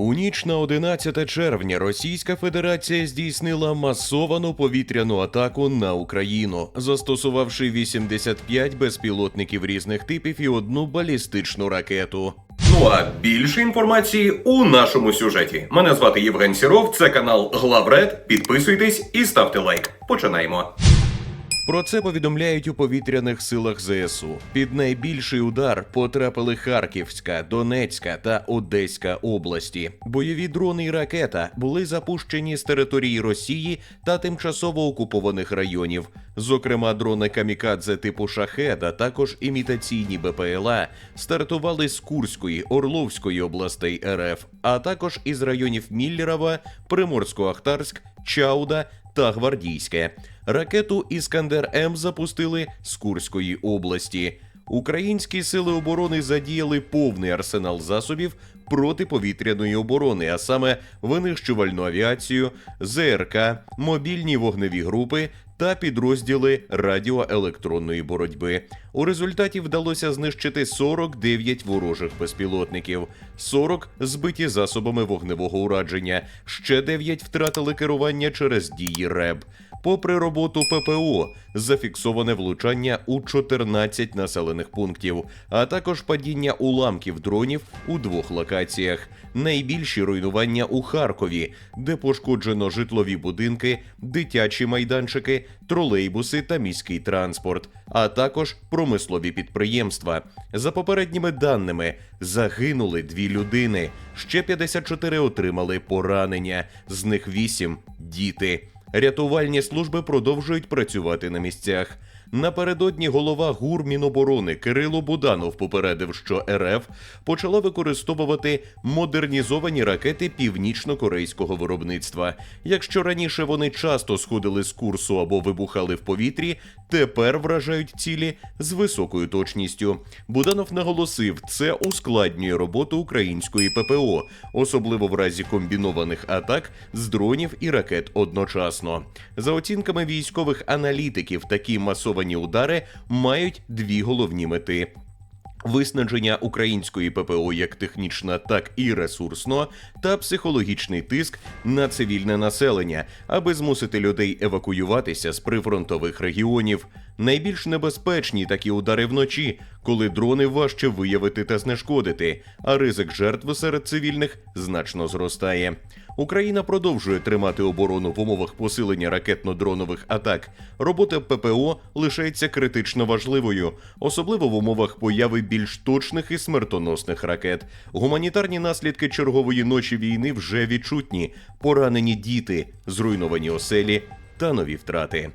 У ніч на 11 червня Російська Федерація здійснила масовану повітряну атаку на Україну, застосувавши 85 безпілотників різних типів і одну балістичну ракету. Ну а більше інформації у нашому сюжеті. Мене звати Євген Сіров, це канал Главред. Підписуйтесь і ставте лайк. Починаємо. Про це повідомляють у повітряних силах ЗСУ. Під найбільший удар потрапили Харківська, Донецька та Одеська області. Бойові дрони і ракета були запущені з території Росії та тимчасово окупованих районів. Зокрема, дрони камікадзе типу Шахед, а також імітаційні БПЛА стартували з Курської, Орловської областей РФ, а також із районів Міллєрова, Приморсько-Ахтарськ, Чауда та Гвардійське. Ракету Іскандер М запустили з Курської області. Українські сили оборони задіяли повний арсенал засобів протиповітряної оборони, а саме винищувальну авіацію, ЗРК, мобільні вогневі групи та підрозділи радіоелектронної боротьби. У результаті вдалося знищити 49 ворожих безпілотників, 40 збиті засобами вогневого ураження, ще 9 втратили керування через дії РЕБ. Попри роботу ППО, зафіксоване влучання у 14 населених пунктів, а також падіння уламків дронів у двох локаціях. Найбільші руйнування у Харкові, де пошкоджено житлові будинки, дитячі майданчики, тролейбуси та міський транспорт, а також промислові підприємства. За попередніми даними, загинули дві людини, ще 54 отримали поранення, з них 8 – діти. Рятувальні служби продовжують працювати на місцях. Напередодні голова ГУР Міноборони Кирило Буданов попередив, що РФ почала використовувати модернізовані ракети північно-корейського виробництва. Якщо раніше вони часто сходили з курсу або вибухали в повітрі, тепер вражають цілі з високою точністю. Буданов наголосив, це ускладнює роботу української ППО, особливо в разі комбінованих атак з дронів і ракет одночасно. За оцінками військових аналітиків, такі масовані удари мають дві головні мети. Виснаження української ППО як технічна, так і ресурсно, та психологічний тиск на цивільне населення, аби змусити людей евакуюватися з прифронтових регіонів. Найбільш небезпечні такі удари вночі, коли дрони важче виявити та знешкодити, а ризик жертв серед цивільних значно зростає. Україна продовжує тримати оборону в умовах посилення ракетно-дронових атак. Робота ППО лишається критично важливою, особливо в умовах появи більш точних і смертоносних ракет. Гуманітарні наслідки чергової ночі війни вже відчутні: поранені діти, зруйновані оселі та нові втрати.